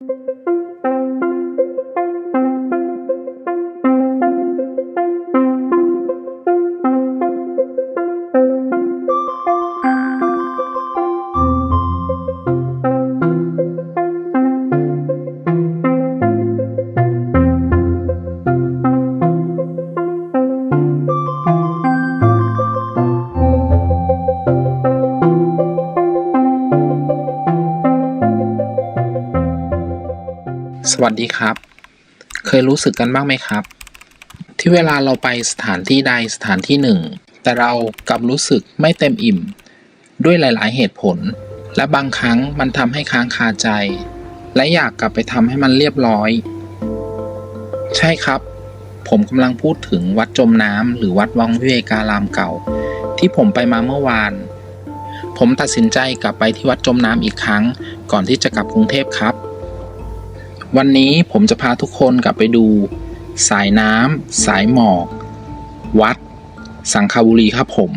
Música สวัสดีครับ เคยรู้สึกกันบ้างไหมครับ ที่เวลาเราไปสถานที่ใดสถานที่หนึ่ง แต่เรากลับรู้สึกไม่เต็มอิ่ม ด้วยหลาย ๆ เหตุผล และบางครั้งมันทำให้ค้างคาใจ และอยากกลับไปทำให้มันเรียบร้อย ใช่ครับ ผมกำลังพูดถึงวัดจมน้ำหรือวัดวังวิเวการามเก่า ที่ผมไปมาเมื่อวาน ผมตัดสินใจกลับไปที่วัดจมน้ำอีกครั้ง ก่อนที่จะกลับกรุงเทพครับ วันนี้ผมจะพาทุกคนกลับไปดู สายน้ำ สายหมอก วัด สังขบุรีครับผม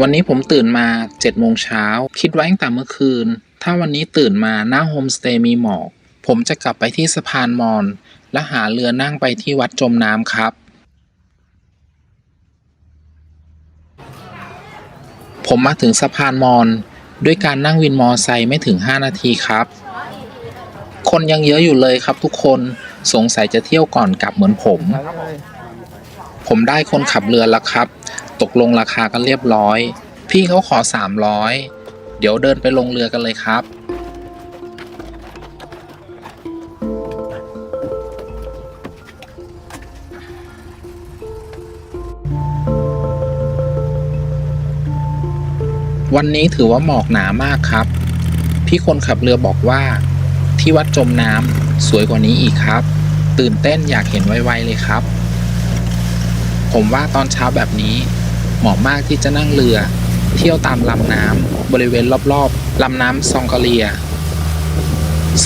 วันนี้ผมตื่นมา7โมงเช้า คิดไว้ตั้งแต่เมื่อคืน ถ้าวันนี้ตื่นมาหน้าโฮมสเตย์มีหมอก ผมจะกลับไปที่สะพานมอญและหาเรือนั่งไปที่วัดจมน้ำครับ ผมมาถึงสะพานมอญด้วยการนั่งวินมอไซค์ไม่ถึง 5 นาทีครับ คนยังเยอะอยู่เลยครับทุกคนสงสัยจะเที่ยวก่อนกลับเหมือนผม ผมได้คนขับเรือแล้วครับ ตกลงราคากันเรียบร้อย พี่เขาขอ 300 เดี๋ยวเดินไปลงเรือกันเลยครับวันนี้ถือว่าหมอกหนามากครับ พี่คนขับเรือบอกว่า ที่วัดจมน้ำสวยกว่านี้อีกครับ ตื่นเต้นอยากเห็นไวๆเลยครับ ผมว่าตอนเช้าแบบนี้ เหมาะมากที่จะนั่งเรือ เที่ยวตามลำน้ำบริเวณรอบๆลำน้ำซองกะเลีย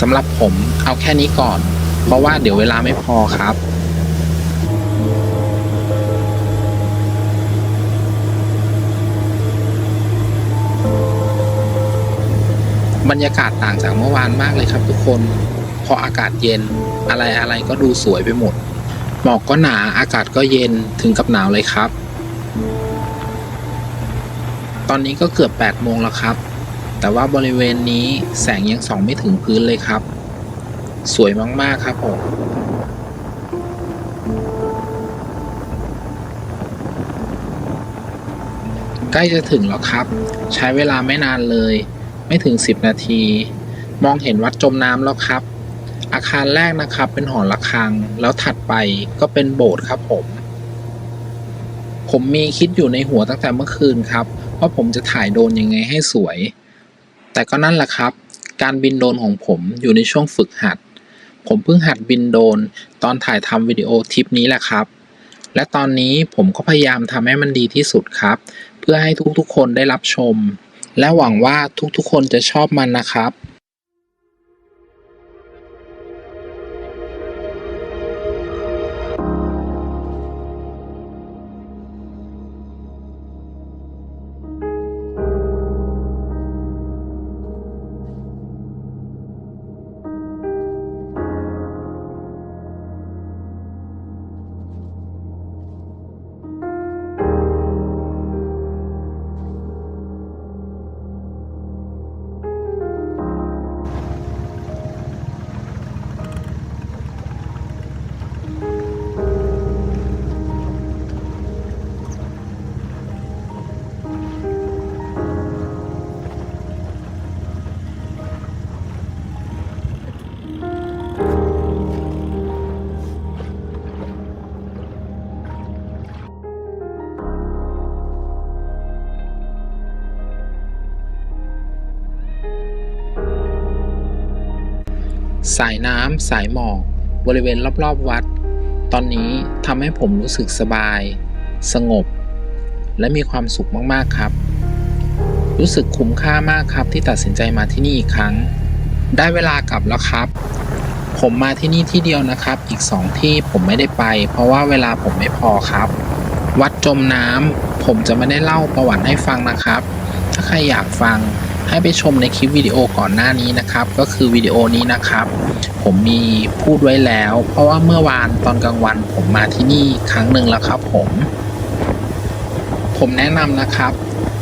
สำหรับผมเอาแค่นี้ก่อน เพราะว่าเดี๋ยวเวลาไม่พอครับ บรรยากาศต่างจากเมื่อวานมากเลยครับทุกคน พออากาศเย็นอะไรอะไรก็ดูสวยไปหมด หมอกก็หนาอากาศก็เย็นถึงกับหนาวเลยครับ ตอนนี้ก็เกือบ8โมงแล้วครับ แต่ว่าบริเวณนี้แสงยังส่องไม่ถึงพื้นเลยครับ สวยมากๆครับผมใกล้จะถึงแล้วครับ ใช้เวลาไม่นานเลย ไม่ถึง 10 นาที มองเห็นวัดจมน้ำแล้วครับ อาคารแรกนะครับเป็นหอระฆัง แล้วถัดไปก็เป็นโบสถ์ครับผม ผมมีคิดอยู่ในหัวตั้งแต่เมื่อคืนครับ ว่าผมจะถ่ายโดนยังไงให้สวย แต่ก็นั่นแหละครับ การบินโดนของผมอยู่ในช่วงฝึกหัด ผมเพิ่งหัดบินโดนตอนถ่ายทำวิดีโอทริปนี้แหละครับ และตอนนี้ผมก็พยายามทำให้มันดีที่สุดครับ เพื่อให้ทุกๆคนได้รับชม และหวังว่าทุกๆคนจะชอบมันนะครับายน้ำสายหมอกบริเวณรอบๆวัด ตอนนี้ทำให้ผมรู้สึกสบาย สงบ และมีความสุขมากๆครับ รู้สึกคุ้มค่ามากครับที่ตัดสินใจมาที่นี่อีกครั้ง ได้เวลากลับแล้วครับ ผมมาที่นี่ที่เดียวนะครับ อีกสองที่ผมไม่ได้ไป เพราะว่าเวลาผมไม่พอครับ วัดจมน้ำผมจะไม่ได้เล่าประวัติให้ฟังนะครับ ถ้าใครอยากฟัง ให้ไปชมในคลิปวิดีโอก่อนหน้านี้นะครับ ก็คือวิดีโอนี้นะครับ ผมมีพูดไว้แล้ว เพราะว่าเมื่อวานตอนกลางวันผมมาที่นี่ครั้งหนึ่งแล้วครับผม ผมแนะนำนะครับ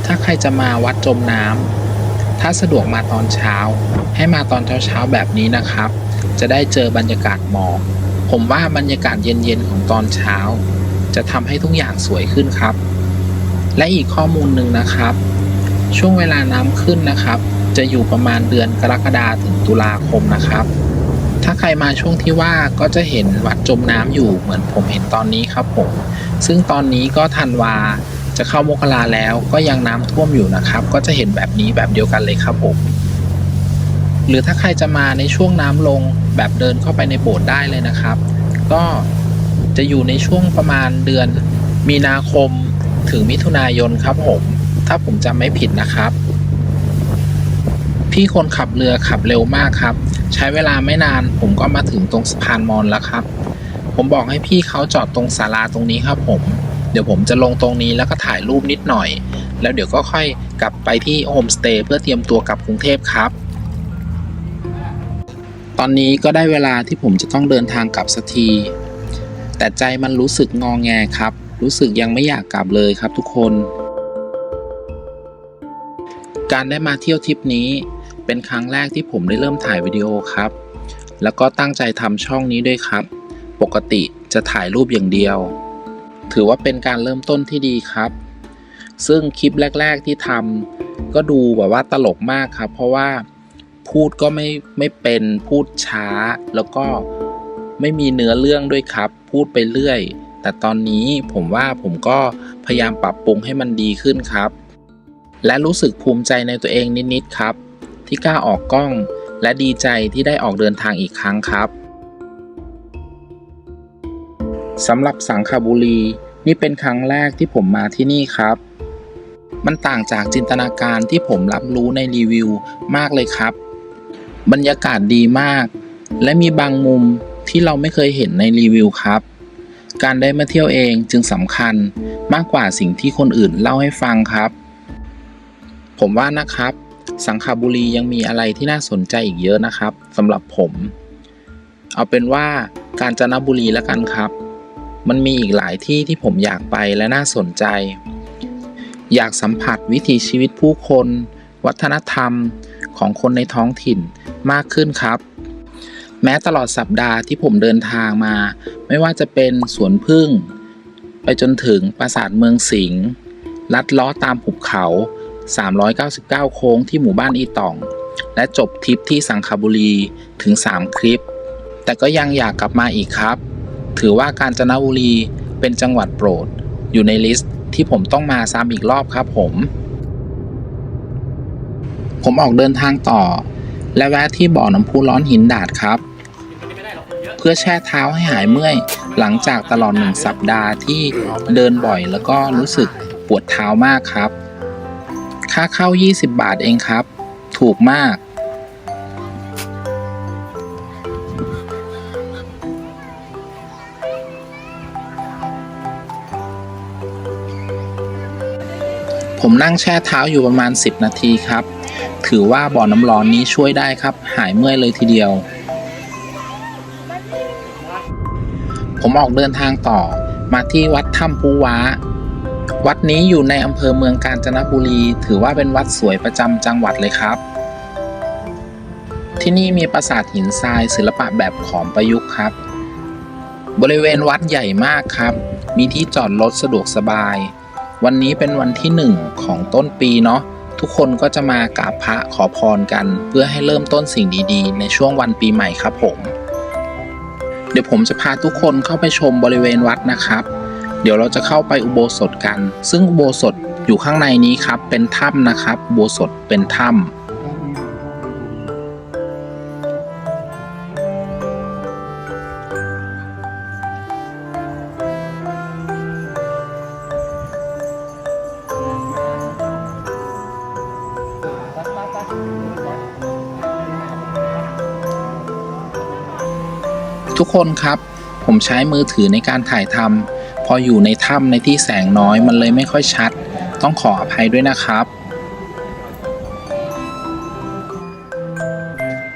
ถ้าใครจะมาวัดจมน้ำถ้าสะดวกมาตอนเช้า ให้มาตอนเช้าๆแบบนี้นะครับ จะได้เจอบรรยากาศหมอกผมว่าบรรยากาศเย็นๆของตอนเช้า จะทำให้ทุกอย่างสวยขึ้นครับ และอีกข้อมูลหนึ่งนะครับ ช่วงเวลาน้ำขึ้นนะครับ จะอยู่ประมาณเดือนกรกฎาถึงตุลาคมนะครับ ถ้าใครมาช่วงที่ว่าก็จะเห็นวัดจมน้ำอยู่เหมือนผมเห็นตอนนี้ครับผมซึ่งตอนนี้ก็ธันวาจะเข้ามกราแล้วก็ยังน้ำท่วมอยู่นะครับ ก็จะเห็นแบบนี้แบบเดียวกันเลยครับผมหรือถ้าใครจะมาในช่วงน้ำลงแบบเดินเข้าไปในโบสถ์ได้เลยนะครับ ก็จะอยู่ในช่วงประมาณเดือนมีนาคมถึงมิถุนายนครับผม ถ้าผมจำไม่ผิดนะครับ พี่คนขับเรือขับเร็วมากครับ ใช้เวลาไม่นานผมก็มาถึงตรงสะพานมอญแล้วครับ ผมบอกให้พี่เขาจอดตรงศาลาตรงนี้ครับผม เดี๋ยวผมจะลงตรงนี้แล้วก็ถ่ายรูปนิดหน่อย แล้วเดี๋ยวก็ค่อยกลับไปที่โฮมสเตย์เพื่อเตรียมตัวกลับกรุงเทพครับ ตอนนี้ก็ได้เวลาที่ผมจะต้องเดินทางกลับสักที แต่ใจมันรู้สึกงองแงครับ รู้สึกยังไม่อยากกลับเลยครับทุกคน การได้มาเที่ยวทริปนี้ เป็นครั้งแรกที่ผมได้เริ่มถ่ายวิดีโอครับ แล้วก็ตั้งใจทำช่องนี้ด้วยครับ ปกติจะถ่ายรูปอย่างเดียว ถือว่าเป็นการเริ่มต้นที่ดีครับ ซึ่งคลิปแรก ๆที่ทำก็ดูแบบว่าตลกมากครับ เพราะว่าพูดก็ไม่ไม่เป็นพูดช้า แล้วก็ไม่มีเนื้อเรื่องด้วยครับ พูดไปเรื่อย แต่ตอนนี้ผมว่าผมก็พยายามปรับปรุงให้มันดีขึ้นครับ และรู้สึกภูมิใจในตัวเองนิด ๆ ครับ ที่กล้าออกกล้อง และดีใจที่ได้ออกเดินทางอีกครั้งครับสำหรับสังขบุรี นี่เป็นครั้งแรกที่ผมมาที่นี่ครับ มันต่างจากจินตนาการที่ผมรับรู้ในรีวิวมากเลยครับ บรรยากาศดีมาก และมีบางมุมที่เราไม่เคยเห็นในรีวิวครับ การได้มาเที่ยวเองจึงสำคัญมากกว่าสิ่งที่คนอื่นเล่าให้ฟังครับ ผมว่านะครับ สังขบุรียังมีอะไรที่น่าสนใจอีกเยอะนะครับสำหรับผม เอาเป็นว่าการจนบุรีแล้วกันครับ มันมีอีกหลายที่ที่ผมอยากไปและน่าสนใจ อยากสัมผัสวิถีชีวิตผู้คน วัฒนธรรมของคนในท้องถิ่นมากขึ้นครับ แม้ตลอดสัปดาห์ที่ผมเดินทางมา ไม่ว่าจะเป็นสวนพึ่ง ไปจนถึงปราสาทเมืองสิงห์ลัดล้อตามหุบเขา 399 โค้งที่หมู่บ้านอีตอง และจบทริปที่สังขบุรีถึง 3 คลิป แต่ก็ยังอยากกลับมาอีกครับ ถือว่าการจนบุรีเป็นจังหวัดโปรด อยู่ในลิสต์ที่ผมต้องมาซ้ำอีกรอบครับผม ผมออกเดินทางต่อ และแวะที่บ่อน้ำพุร้อนหินดาดครับ เพื่อแช่เท้าให้หายเมื่อย หลังจากตลอดหนึ่งสัปดาห์ที่เดินบ่อยแล้วก็รู้สึกปวดเท้ามากครับ ค่าเข้า 20 บาทเองครับ ถูกมาก ผมนั่งแช่เท้าอยู่ประมาณ 10 นาทีครับ ถือว่าบ่อน้ำร้อนนี้ช่วยได้ครับ หายเมื่อยเลยทีเดียว ผมออกเดินทางต่อมาที่วัดถ้ำปูว้า วัดนี้อยู่ในอำเภอเมืองกาญจนบุรี ถือว่าเป็นวัดสวยประจำจังหวัดเลยครับ ที่นี่มีปราสาทหินทรายศิลปะแบบขอมประยุกต์ครับ บริเวณวัดใหญ่มากครับ มีที่จอดรถสะดวกสบาย วันนี้เป็นวันที่หนึ่งของต้นปีเนาะทุกคนก็จะมากราบพระขอพรกัน เพื่อให้เริ่มต้นสิ่งดีๆ ในช่วงวันปีใหม่ครับผม เดี๋ยวผมจะพาทุกคนเข้าไปชมบริเวณวัดนะครับ เดี๋ยวเราจะเข้าไปอุโบสถกัน ซึ่งอุโบสถอยู่ข้างในนี้ครับ เป็นถ้ำนะครับ อุโบสถเป็นถ้ำทุกคนครับ ผมใช้มือถือในการถ่ายทำ ออยู่ในถ้ำในที่แสงน้อยมันเลยไม่ค่อยชัด ต้องขออภัยด้วยนะครับ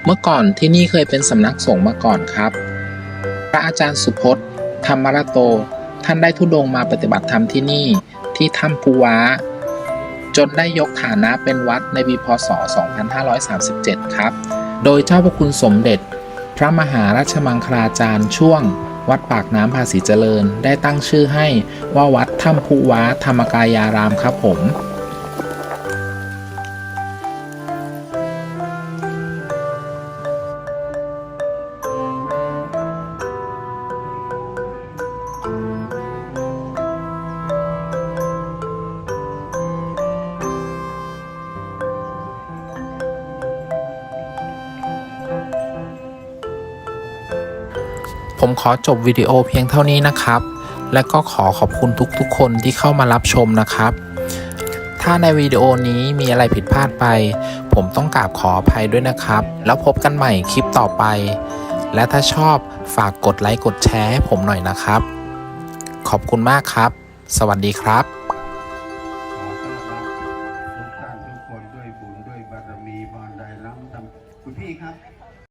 เมื่อก่อนที่นี่เคยเป็นสำนักสงฆ์มาก่อนครับ พระอาจารย์สุพจน์ ธรรมรโต ท่านได้ทุดงมาปฏิบัติธรรมที่นี่ที่ถ้ำภูวาจนได้ยกฐานะเป็นวัดในปีพศ 2537 ครับ โดยเจ้าพระคุณสมเด็จ พระมหาราชมังคลาจารย์ช่วง วัดปากน้ำภาษีเจริญ ได้ตั้งชื่อให้ว่าวัดถ้ำภูว้าธรรมกายารามครับผม ผมขอจบวิดีโอเพียงเท่านี้นะครับ และก็ขอขอบคุณทุกๆ คนที่เข้ามารับชมนะครับ ถ้าในวิดีโอนี้มีอะไรผิดพลาดไป ผมต้องกราบขออภัยด้วยนะครับ แล้วพบกันใหม่คลิปต่อไป และถ้าชอบฝากกดไลค์กดแชร์ให้ผมหน่อยนะครับ ขอบคุณมากครับ สวัสดีครับ